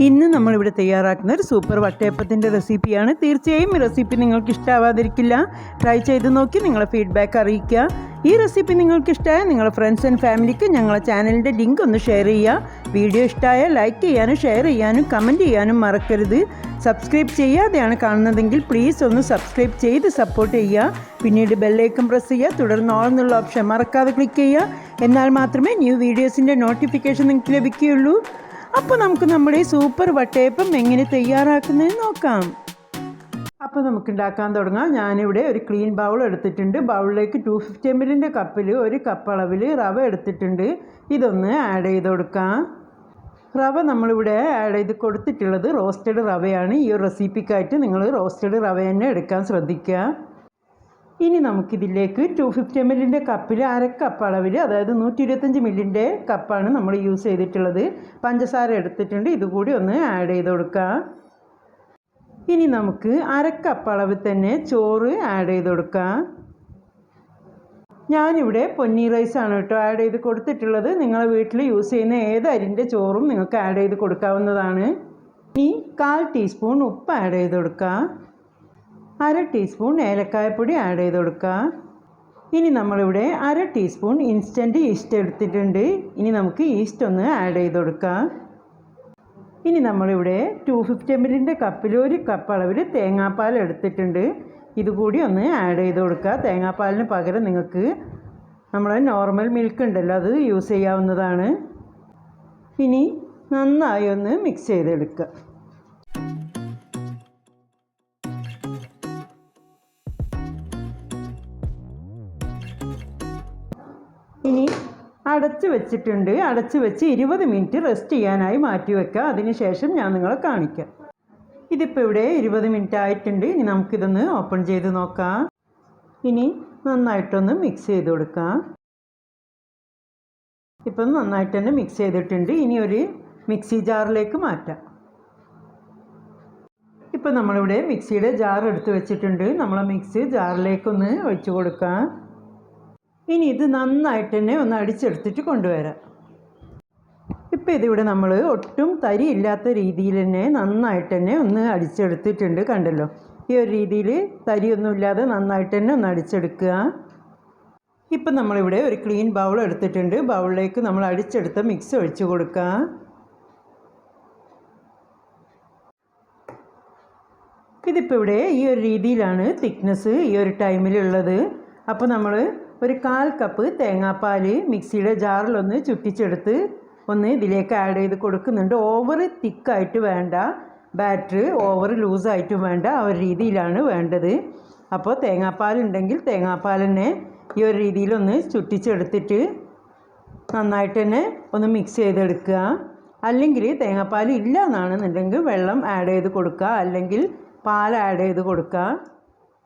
ഇന്ന് നമ്മളിവിടെ തയ്യാറാക്കുന്ന ഒരു സൂപ്പർ വട്ടയപ്പത്തിന്റെ റെസിപ്പിയാണ്. തീർച്ചയായും ഈ റെസിപ്പി നിങ്ങൾക്ക് ഇഷ്ടമാവാതിരിക്കില്ല ട്രൈ ചെയ്ത് നോക്കി നിങ്ങളെ ഫീഡ്ബാക്ക് അറിയിക്കുക. ഈ റെസിപ്പി നിങ്ങൾക്ക് ഇഷ്ടമായ നിങ്ങളുടെ ഫ്രണ്ട്സ് ആൻഡ് ഫാമിലിക്ക് ഞങ്ങളെ ചാനലിന്റെ ലിങ്ക് ഒന്ന് ഷെയർ ചെയ്യുക. വീഡിയോ ഇഷ്ടമായ ലൈക്ക് ചെയ്യാനും ഷെയർ ചെയ്യാനും കമന്റ് ചെയ്യാനും മറക്കരുത്. സബ്സ്ക്രൈബ് ചെയ്യാതെയാണ് കാണുന്നതെങ്കിൽ പ്ലീസ് ഒന്ന് സബ്സ്ക്രൈബ് ചെയ്ത് സപ്പോർട്ട് ചെയ്യുക. പിന്നീട് ബെല്ലൈക്കൺ പ്രസ് ചെയ്യുക. തുടർന്ന് ഓൾ എന്നുള്ള ഓപ്ഷൻ മറക്കാതെ ക്ലിക്ക് ചെയ്യുക. എന്നാൽ മാത്രമേ ന്യൂ വീഡിയോസിന്റെ നോട്ടിഫിക്കേഷൻ നിങ്ങൾക്ക് ലഭിക്കുകയുള്ളൂ. അപ്പോൾ നമുക്ക് നമ്മുടെ സൂപ്പർ വട്ടയപ്പം എങ്ങനെ തയ്യാറാക്കുന്നത് നോക്കാം. അപ്പോൾ നമുക്ക് ഉണ്ടാക്കാൻ തുടങ്ങാം. ഞാനിവിടെ ഒരു ക്ലീൻ ബൗൾ എടുത്തിട്ടുണ്ട്. ബൗളിലേക്ക് ടു ഫിഫ്റ്റി എം എല്ലിന്റെ കപ്പിൽ ഒരു കപ്പ് അളവിൽ റവ എടുത്തിട്ടുണ്ട്. ഇതൊന്ന് ആഡ് ചെയ്ത് കൊടുക്കാം. റവ നമ്മളിവിടെ ആഡ് ചെയ്ത് കൊടുത്തിട്ടുള്ളത് റോസ്റ്റഡ് റവയാണ്. ഈ ഒരു റെസിപ്പിക്കായിട്ട് നിങ്ങൾ റോസ്റ്റഡ് റവ തന്നെ എടുക്കാൻ ശ്രദ്ധിക്കുക. ഇനി നമുക്കിതിലേക്ക് ടു ഫിഫ്റ്റി എം എല്ലിന്റെ കപ്പിൽ അര കപ്പ് അളവിൽ അതായത് നൂറ്റി ഇരുപത്തഞ്ച് മില്ലിന്റെ കപ്പാണ് നമ്മൾ യൂസ് ചെയ്തിട്ടുള്ളത്. പഞ്ചസാര എടുത്തിട്ടുണ്ട്. ഇതുകൂടി ഒന്ന് ആഡ് ചെയ്ത് കൊടുക്കുക ഇനി നമുക്ക് അര കപ്പ് അളവിൽ തന്നെ ചോറ് ആഡ് ചെയ്ത് കൊടുക്കാം. ഞാനിവിടെ പൊന്നി റൈസാണ് കേട്ടോ ആഡ് ചെയ്ത് കൊടുത്തിട്ടുള്ളത്. നിങ്ങളെ വീട്ടിൽ യൂസ് ചെയ്യുന്ന ഏത് അരിന്റെ ചോറും നിങ്ങൾക്ക് ആഡ് ചെയ്ത് കൊടുക്കാവുന്നതാണ്. ഇനി കാൽ ടീസ്പൂൺ ഉപ്പ് ആഡ് ചെയ്ത് കൊടുക്കുക അര ടീസ്പൂൺ ഏലക്കായപ്പൊടി ആഡ് ചെയ്ത് കൊടുക്കുക ഇനി നമ്മളിവിടെ അര ടീസ്പൂൺ ഇൻസ്റ്റന്റ് ഈസ്റ്റ് എടുത്തിട്ടുണ്ട്. ഇനി നമുക്ക് ഈസ്റ്റ് ഒന്ന് ആഡ് ചെയ്ത് കൊടുക്കാം. ഇനി നമ്മളിവിടെ ടു ഫിഫ്റ്റി എം എല്ലിന്റെ കപ്പിൽ ഒരു കപ്പ് അളവിൽ തേങ്ങാപ്പാൽ എടുത്തിട്ടുണ്ട്. ഇതുകൂടി ഒന്ന് ആഡ് ചെയ്ത് കൊടുക്കുക തേങ്ങാപ്പാലിന് പകരം നിങ്ങൾക്ക് നമ്മളെ നോർമൽ മിൽക്ക് ഉണ്ടല്ലോ അത് യൂസ് ചെയ്യാവുന്നതാണ്. ഇനി നന്നായി ഒന്ന് മിക്സ് ചെയ്തെടുക്കുക അടച്ച് വെച്ചിട്ടുണ്ട്. അടച്ചു വെച്ച് ഇരുപത് മിനിറ്റ് റെസ്റ്റ് ചെയ്യാനായി മാറ്റി വെക്കുക അതിനുശേഷം ഞാൻ നിങ്ങളെ കാണിക്കാം. ഇതിപ്പോൾ ഇവിടെ ഇരുപത് മിനിറ്റ് ആയിട്ടുണ്ട്. ഇനി നമുക്കിതൊന്ന് ഓപ്പൺ ചെയ്ത് നോക്കാം. ഇനി നന്നായിട്ടൊന്ന് മിക്സ് ചെയ്ത് കൊടുക്കാം. ഇപ്പം നന്നായിട്ട് തന്നെ മിക്സ് ചെയ്തിട്ടുണ്ട്. ഇനി ഒരു മിക്സി ജാറിലേക്ക് മാറ്റാം. ഇപ്പം നമ്മളിവിടെ മിക്സിയുടെ ജാർ എടുത്ത് വെച്ചിട്ടുണ്ട്. നമ്മൾ മിക്സി ജാറിലേക്കൊന്ന് ഒഴിച്ചു കൊടുക്കാം. ഇനി ഇത് നന്നായിട്ട് തന്നെ ഒന്ന് അടിച്ചെടുത്തിട്ട് കൊണ്ടുവരാം. ഇപ്പം ഇതിവിടെ നമ്മൾ ഒട്ടും തരി ഇല്ലാത്ത രീതിയിൽ തന്നെ നന്നായിട്ട് തന്നെ ഒന്ന് അടിച്ചെടുത്തിട്ടുണ്ട് കണ്ടല്ലോ. ഈ ഒരു രീതിയിൽ തരിയൊന്നുമില്ലാതെ നന്നായിട്ട് തന്നെ ഒന്ന് അടിച്ചെടുക്കുക. ഇപ്പം നമ്മളിവിടെ ഒരു ക്ലീൻ ബൗൾ എടുത്തിട്ടുണ്ട്. ബൗളിലേക്ക് നമ്മൾ അടിച്ചെടുത്ത മിക്സ് ഒഴിച്ച് കൊടുക്കുക. ഇതിപ്പോൾ ഇവിടെ ഈ ഒരു രീതിയിലാണ് തിക്നെസ് ഈ ഒരു ടൈമിലുള്ളത്. അപ്പോൾ നമ്മൾ ഒരു കാൽ കപ്പ് തേങ്ങാപ്പാൽ മിക്സിയുടെ ജാറിലൊന്ന് ചുറ്റിച്ചെടുത്ത് ഒന്ന് ഇതിലേക്ക് ആഡ് ചെയ്ത് കൊടുക്കുന്നുണ്ട്. ഓവർ തിക്കായിട്ട് വേണ്ട. ബാറ്റർ ഓവർ ലൂസായിട്ടും വേണ്ട. ആ ഒരു രീതിയിലാണ് വേണ്ടത്. അപ്പോൾ തേങ്ങാപ്പാൽ ഉണ്ടെങ്കിൽ തേങ്ങാപ്പാൽ തന്നെ ഈ ഒരു രീതിയിലൊന്ന് ചുറ്റിച്ചെടുത്തിട്ട് നന്നായിട്ട് തന്നെ ഒന്ന് മിക്സ് ചെയ്തെടുക്കുക. അല്ലെങ്കിൽ തേങ്ങാപ്പാൽ ഇല്ല എന്നാണെന്നുണ്ടെങ്കിൽ വെള്ളം ആഡ് ചെയ്ത് കൊടുക്കുക. അല്ലെങ്കിൽ പാൽ ആഡ് ചെയ്ത് കൊടുക്കുക.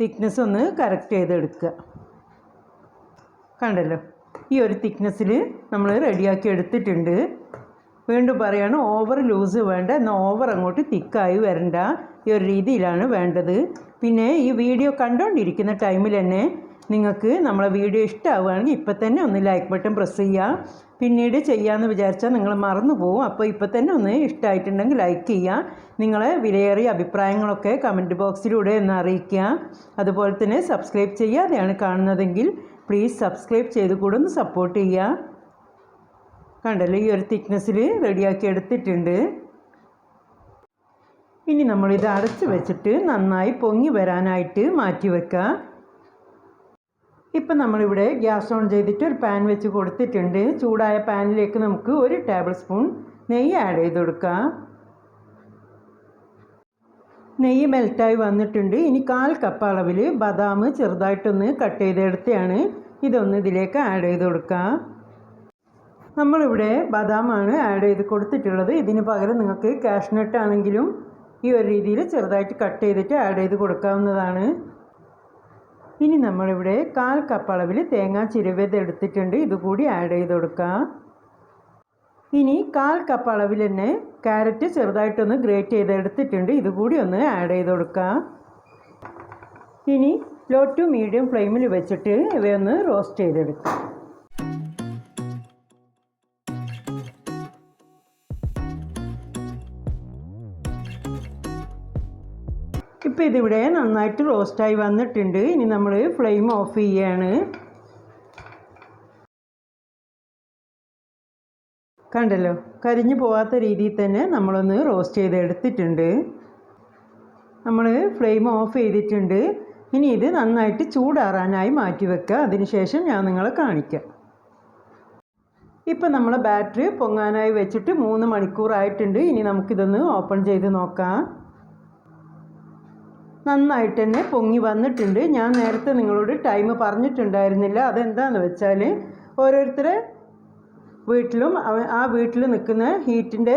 തിക്നെസ് ഒന്ന് കറക്റ്റ് ചെയ്തെടുക്കുക. കണ്ടല്ലോ? ഈ ഒരു തിക്നെസ്സിൽ നമ്മൾ റെഡിയാക്കി എടുത്തിട്ടുണ്ട്. വീണ്ടും പറയാണ് ഓവർ ലൂസ് വേണ്ട എന്നാൽ ഓവർ അങ്ങോട്ട് തിക്കായി വരണ്ട. ഈ ഒരു രീതിയിലാണ് വേണ്ടത്. പിന്നെ ഈ വീഡിയോ കണ്ടുകൊണ്ടിരിക്കുന്ന ടൈമിൽ തന്നെ നിങ്ങൾക്ക് നമ്മളെ വീഡിയോ ഇഷ്ടമാവുകയാണെങ്കിൽ ഇപ്പം തന്നെ ഒന്ന് ലൈക്ക് ബട്ടൺ പ്രസ് ചെയ്യുക. പിന്നീട് ചെയ്യാമെന്ന് വിചാരിച്ചാൽ നിങ്ങൾ മറന്നു പോകും അപ്പോൾ ഇപ്പം തന്നെ ഒന്ന് ഇഷ്ടമായിട്ടുണ്ടെങ്കിൽ ലൈക്ക് ചെയ്യുക. നിങ്ങളെ വിലയേറിയ അഭിപ്രായങ്ങളൊക്കെ കമന്റ് ബോക്സിലൂടെ ഒന്ന് അറിയിക്കുക. അതുപോലെ തന്നെ സബ്സ്ക്രൈബ് ചെയ്യാതെയാണ് കാണുന്നതെങ്കിൽ പ്ലീസ് സബ്സ്ക്രൈബ് ചെയ്ത് കൂടെ ഒന്ന് സപ്പോർട്ട് ചെയ്യുക കണ്ടല്ലോ ഈ ഒരു തിക്നെസ്സിൽ റെഡിയാക്കി എടുത്തിട്ടുണ്ട്. ഇനി നമ്മളിത് അടച്ച് വെച്ചിട്ട് നന്നായി പൊങ്ങി വരാനായിട്ട് മാറ്റി വെക്കുക ഇപ്പം നമ്മളിവിടെ ഗ്യാസ് ഓൺ ചെയ്തിട്ട് ഒരു പാൻ വെച്ച് കൊടുത്തിട്ടുണ്ട്. ചൂടായ പാനിലേക്ക് നമുക്ക് ഒരു ടേബിൾ സ്പൂൺ നെയ്യ് ആഡ് ചെയ്ത് കൊടുക്കാം. നെയ്യ് മെൽറ്റായി വന്നിട്ടുണ്ട്. ഇനി കാൽ കപ്പ് അളവിൽ ബദാം ചെറുതായിട്ടൊന്ന് കട്ട് ചെയ്തെടുത്തെയാണ്. ഇതൊന്ന് ഇതിലേക്ക് ആഡ് ചെയ്ത് കൊടുക്കാം. നമ്മളിവിടെ ബദാമാണ് ആഡ് ചെയ്ത് കൊടുത്തിട്ടുള്ളത്. ഇതിന് പകരം നിങ്ങൾക്ക് കാഷ്നട്ട് ആണെങ്കിലും ഈ ഒരു രീതിയിൽ ചെറുതായിട്ട് കട്ട് ചെയ്തിട്ട് ആഡ് ചെയ്ത് കൊടുക്കാവുന്നതാണ്. ഇനി നമ്മളിവിടെ കാൽ കപ്പ് അളവിൽ തേങ്ങാ ചിരവേത് എടുത്തിട്ടുണ്ട്. ഇതുകൂടി ആഡ് ചെയ്ത് കൊടുക്കാം. ഇനി കാൽ കപ്പ് അളവിൽ തന്നെ ക്യാരറ്റ് ചെറുതായിട്ടൊന്ന് ഗ്രേറ്റ് ചെയ്തെടുത്തിട്ടുണ്ട്. ഇതുകൂടി ഒന്ന് ആഡ് ചെയ്ത് കൊടുക്കാം. ഇനി ലോ ടു മീഡിയം ഫ്ലെയിമിൽ വെച്ചിട്ട് ഇവയൊന്ന് റോസ്റ്റ് ചെയ്തെടുക്കാം. ഇപ്പം ഇതിവിടെ നന്നായിട്ട് റോസ്റ്റായി വന്നിട്ടുണ്ട്. ഇനി നമ്മൾ ഫ്ലെയിം ഓഫ് ചെയ്യാണ്. കണ്ടല്ലോ കരിഞ്ഞു പോകാത്ത രീതിയിൽ തന്നെ നമ്മളൊന്ന് റോസ്റ്റ് ചെയ്ത് എടുത്തിട്ടുണ്ട് നമ്മൾ ഫ്ലെയിം ഓഫ് ചെയ്തിട്ടുണ്ട്. ഇനി ഇത് നന്നായിട്ട് ചൂടാറാനായി മാറ്റി വെക്കുക. അതിനുശേഷം ഞാൻ നിങ്ങളെ കാണിക്കാം. ഇപ്പം നമ്മൾ ബാറ്ററി പൊങ്ങാനായി വെച്ചിട്ട് മൂന്ന് മണിക്കൂറായിട്ടുണ്ട്. ഇനി നമുക്കിതൊന്ന് ഓപ്പൺ ചെയ്ത് നോക്കാം. നന്നായിട്ട് തന്നെ പൊങ്ങി വന്നിട്ടുണ്ട്. ഞാൻ നേരത്തെ നിങ്ങളോട് ടൈം പറഞ്ഞിട്ടുണ്ടായിരുന്നില്ല. അതെന്താണെന്ന് വെച്ചാൽ ഓരോരുത്തരെ വീട്ടിലും ആ വീട്ടിൽ നിൽക്കുന്ന ഹീറ്റിന്റെ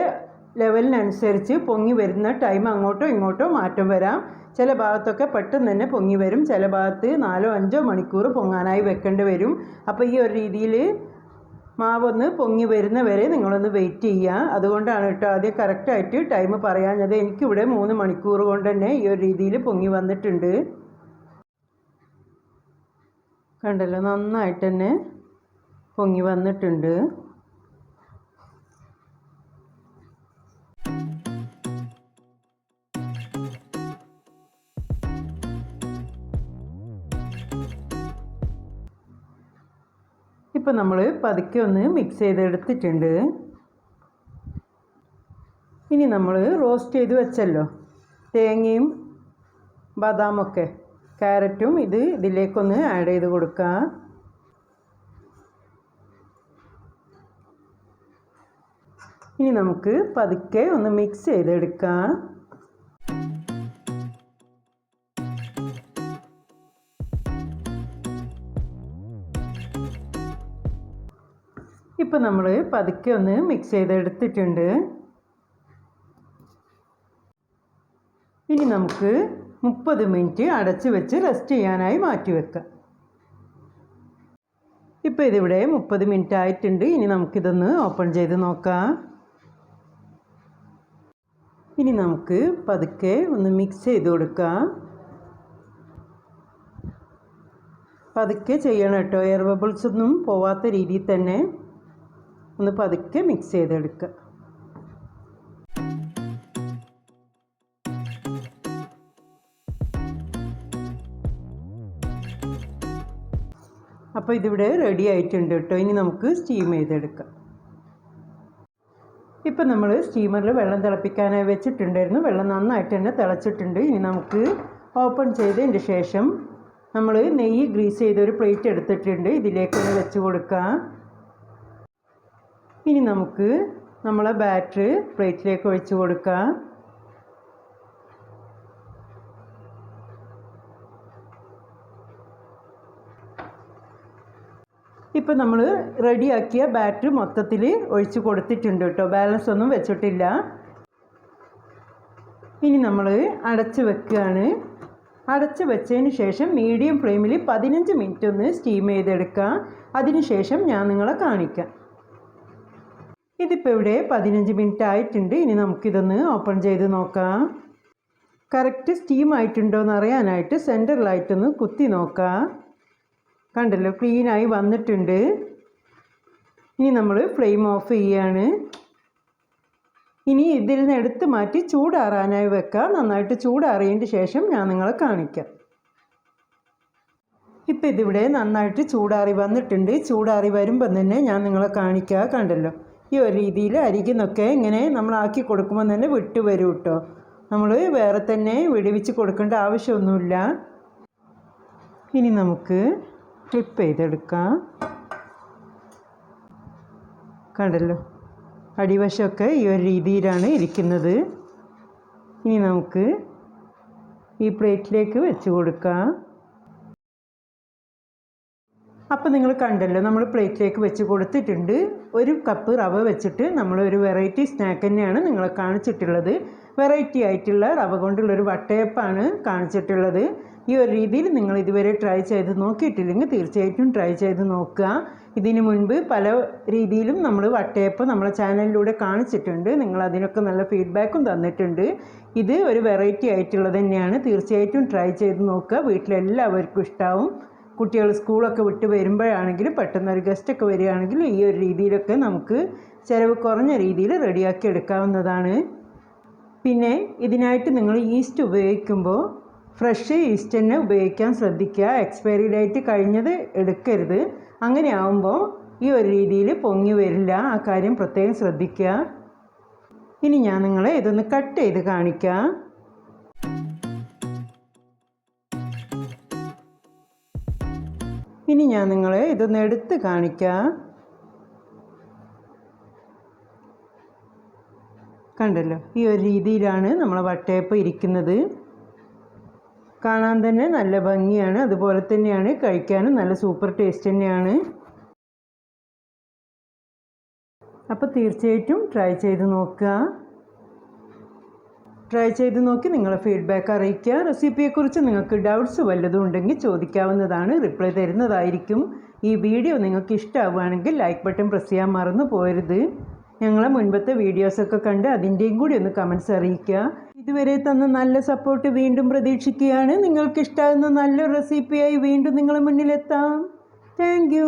ലെവലിനനുസരിച്ച് പൊങ്ങി വരുന്ന ടൈം അങ്ങോട്ടോ ഇങ്ങോട്ടോ മാറ്റം വരാം. ചില ഭാഗത്തൊക്കെ പെട്ടെന്ന് തന്നെ പൊങ്ങി വരും. ചില ഭാഗത്ത് നാലോ അഞ്ചോ മണിക്കൂർ പൊങ്ങാനായി വെക്കേണ്ടി വരും. അപ്പോൾ ഈ ഒരു രീതിയിൽ മാവൊന്ന് പൊങ്ങി വരുന്ന വരെ നിങ്ങളൊന്ന് വെയിറ്റ് ചെയ്യുക. അതുകൊണ്ടാണ് കേട്ടോ ആദ്യം കറക്റ്റായിട്ട് ടൈം പറയാഞ്ഞത്. എനിക്കിവിടെ മൂന്ന് മണിക്കൂർ കൊണ്ട് തന്നെ ഈ ഒരു രീതിയിൽ പൊങ്ങി വന്നിട്ടുണ്ട്. കണ്ടല്ലോ നന്നായിട്ട് തന്നെ പൊങ്ങി വന്നിട്ടുണ്ട്. ഇപ്പം നമ്മൾ പതുക്കെ ഒന്ന് മിക്സ് ചെയ്തെടുത്തിട്ടുണ്ട്. ഇനി നമ്മൾ റോസ്റ്റ് ചെയ്ത് വെച്ചല്ലോ. തേങ്ങയും ബദാമൊക്കെ ക്യാരറ്റും ഇത് ഇതിലേക്കൊന്ന് ആഡ് ചെയ്ത് കൊടുക്കാം. ഇനി നമുക്ക് പതുക്കെ ഒന്ന് മിക്സ് ചെയ്തെടുക്കാം. ഇപ്പം നമ്മൾ പതുക്കെ ഒന്ന് മിക്സ് ചെയ്തെടുത്തിട്ടുണ്ട്. ഇനി നമുക്ക് മുപ്പത് മിനിറ്റ് അടച്ചു വെച്ച് റെസ്റ്റ് ചെയ്യാനായി മാറ്റി വെക്കാം. ഇപ്പോൾ ഇതിവിടെ മുപ്പത് മിനിറ്റ് ആയിട്ടുണ്ട്. ഇനി നമുക്കിതൊന്ന് ഓപ്പൺ ചെയ്ത് നോക്കാം. ഇനി നമുക്ക് പതുക്കെ ഒന്ന് മിക്സ് ചെയ്ത് കൊടുക്കാം. പതുക്കെ ചെയ്യണം കേട്ടോ. എയർ ബബിൾസ് ഒന്നും പോവാത്ത രീതിയിൽ തന്നെ ഒന്ന് പതുക്കെ മിക്സ് ചെയ്തെടുക്കുക അപ്പോൾ ഇതിവിടെ റെഡി ആയിട്ടുണ്ട് കേട്ടോ ഇനി നമുക്ക് സ്റ്റീം ചെയ്തെടുക്കാം. ഇപ്പം നമ്മൾ സ്റ്റീമറിൽ വെള്ളം തിളപ്പിക്കാനായി വെച്ചിട്ടുണ്ടായിരുന്നു. വെള്ളം നന്നായിട്ട് തന്നെ തിളച്ചിട്ടുണ്ട്. ഇനി നമുക്ക് ഓപ്പൺ ചെയ്തതിന് ശേഷം നമ്മൾ നെയ്യ് ഗ്രീസ് ചെയ്ത ഒരു പ്ലേറ്റ് എടുത്തിട്ടുണ്ട് ഇതിലേക്കൊന്ന് വെച്ച് കൊടുക്കാം. ഇനി നമുക്ക് നമ്മളെ ബാറ്റർ പ്ലേറ്റിലേക്ക് ഒഴിച്ച് കൊടുക്കാം. ഇപ്പം നമ്മൾ റെഡിയാക്കിയ ബാറ്ററി മൊത്തത്തിൽ ഒഴിച്ച് കൊടുത്തിട്ടുണ്ട് കേട്ടോ. ബാലൻസ് ഒന്നും വെച്ചിട്ടില്ല. ഇനി നമ്മൾ അടച്ച് വെക്കുകയാണ്. അടച്ച് വെച്ചതിന് ശേഷം മീഡിയം ഫ്ലെയിമിൽ പതിനഞ്ച് മിനിറ്റ് ഒന്ന് സ്റ്റീം ചെയ്തെടുക്കുക അതിനുശേഷം ഞാൻ നിങ്ങളെ കാണിക്കാം. ഇതിപ്പോൾ ഇവിടെ പതിനഞ്ച് മിനിറ്റ് ആയിട്ടുണ്ട്. ഇനി നമുക്കിതൊന്ന് ഓപ്പൺ ചെയ്ത് നോക്കാം. കറക്റ്റ് സ്റ്റീം ആയിട്ടുണ്ടോ എന്ന് അറിയാനായിട്ട് സെന്ററിലായിട്ടൊന്ന് കുത്തി നോക്കാം. കണ്ടല്ലോ ക്ലീനായി വന്നിട്ടുണ്ട്. ഇനി നമ്മൾ ഫ്ലെയിം ഓഫ് ചെയ്യാണ്. ഇനി ഇതിൽ നിന്ന് എടുത്ത് മാറ്റി ചൂടാറാനായി വെക്കാം. നന്നായിട്ട് ചൂടാറിയതിന്റെ ശേഷം ഞാൻ നിങ്ങളെ കാണിക്കാം. ഇപ്പം ഇതിവിടെ നന്നായിട്ട് ചൂടാറി വന്നിട്ടുണ്ട്. ചൂടാറി വരുമ്പം തന്നെ ഞാൻ നിങ്ങളെ കാണിക്കുക കണ്ടല്ലോ ഈ ഒരു രീതിയിൽ അരികുന്നൊക്കെ ഇങ്ങനെ നമ്മൾ ആക്കി കൊടുക്കുമ്പോൾ തന്നെ വിട്ട് വരും കേട്ടോ. നമ്മൾ വേറെ തന്നെ വിടുവിച്ച് കൊടുക്കേണ്ട ആവശ്യമൊന്നുമില്ല. ഇനി നമുക്ക് ക്ലിപ്പ് ചെയ്തെടുക്കാം. കണ്ടല്ലോ? അടിവശമൊക്കെ ഈ ഒരു രീതിയിലാണ് ഇരിക്കുന്നത്. ഇനി നമുക്ക് ഈ പ്ലേറ്റിലേക്ക് വെച്ച് കൊടുക്കാം. അപ്പോൾ നിങ്ങൾ കണ്ടല്ലോ നമ്മൾ പ്ലേറ്റിലേക്ക് വെച്ച് കൊടുത്തിട്ടുണ്ട്. ഒരു കപ്പ് റവ വെച്ചിട്ട് നമ്മൾ ഒരു വെറൈറ്റി സ്നാക്ക് തന്നെയാണ് നിങ്ങളെ കാണിച്ചിട്ടുള്ളത്. വെറൈറ്റി ആയിട്ടുള്ള റവ കൊണ്ടുള്ള ഒരു വട്ടയപ്പാണ് കാണിച്ചിട്ടുള്ളത്. ഈ ഒരു രീതിയിൽ നിങ്ങൾ ഇതുവരെ ട്രൈ ചെയ്ത് നോക്കിയിട്ടില്ലെങ്കിൽ തീർച്ചയായിട്ടും ട്രൈ ചെയ്ത് നോക്കുക. ഇതിന് മുൻപ് പല രീതിയിലും നമ്മൾ വട്ടയപ്പം നമ്മളെ ചാനലിലൂടെ കാണിച്ചിട്ടുണ്ട്. നിങ്ങൾ അതിനൊക്കെ നല്ല ഫീഡ്ബാക്കും തന്നിട്ടുണ്ട്. ഇത് ഒരു വെറൈറ്റി ആയിട്ടുള്ളത് തന്നെയാണ്. തീർച്ചയായിട്ടും ട്രൈ ചെയ്ത് നോക്കുക. വീട്ടിലെല്ലാവർക്കും ഇഷ്ടാവും. കുട്ടികൾ സ്കൂളൊക്കെ വിട്ട് വരുമ്പോഴാണെങ്കിൽ പെട്ടെന്ന് ഒരു ഗസ്റ്റൊക്കെ വരികയാണെങ്കിൽ ഈ ഒരു രീതിയിലൊക്കെ നമുക്ക് ചിലവ് കുറഞ്ഞ രീതിയിൽ റെഡിയാക്കി എടുക്കാവുന്നതാണ്. പിന്നെ ഇതിനായിട്ട് നിങ്ങൾ ഈസ്റ്റ് ഉപയോഗിക്കുമ്പോൾ ഫ്രഷ് ഈസ്റ്റ് തന്നെ ഉപയോഗിക്കാൻ ശ്രദ്ധിക്കുക. എക്സ്പയറി ഡേറ്റ് കഴിഞ്ഞത് എടുക്കരുത്. അങ്ങനെ ആവുമ്പോൾ ഈ ഒരു രീതിയിൽ പൊങ്ങി വരില്ല. ആ കാര്യം പ്രത്യേകം ശ്രദ്ധിക്കുക. ഇനി ഞാൻ നിങ്ങളെ ഇതൊന്ന് കട്ട് ചെയ്ത് കാണിക്കാം. ഇനി ഞാൻ നിങ്ങളെ ഇതൊന്ന് എടുത്ത് കാണിക്കാം. കണ്ടല്ലോ ഈ ഒരു രീതിയിലാണ് നമ്മൾ വട്ടയപ്പം ഇരിക്കുന്നത്. കാണാൻ തന്നെ നല്ല ഭംഗിയാണ് അതുപോലെ തന്നെയാണ് കഴിക്കാനും നല്ല സൂപ്പർ ടേസ്റ്റ് തന്നെയാണ്. അപ്പോൾ തീർച്ചയായിട്ടും ട്രൈ ചെയ്ത് നോക്കുക. ട്രൈ ചെയ്ത് നോക്കി നിങ്ങളെ ഫീഡ്ബാക്ക് അറിയിക്കുക. റെസിപ്പിയെക്കുറിച്ച് നിങ്ങൾക്ക് ഡൗട്ട്സ് വല്ലതും ഉണ്ടെങ്കിൽ ചോദിക്കാവുന്നതാണ്. റിപ്ലൈ തരുന്നതായിരിക്കും. ഈ വീഡിയോ നിങ്ങൾക്ക് ഇഷ്ടമാവുകയാണെങ്കിൽ ലൈക്ക് ബട്ടൺ പ്രസ് ചെയ്യാൻ മറന്നു പോരുത്. ഞങ്ങളെ മുൻപത്തെ വീഡിയോസൊക്കെ കണ്ട് അതിന്റെയും കൂടി ഒന്ന് കമൻസ് അറിയിക്കുക. ഇതുവരെ തന്ന നല്ല സപ്പോർട്ട് വീണ്ടും പ്രതീക്ഷിക്കുകയാണ്. നിങ്ങൾക്ക് ഇഷ്ടമാകുന്ന നല്ലൊരു റെസിപ്പിയായി വീണ്ടും നിങ്ങളുടെ മുന്നിലെത്താം. താങ്ക്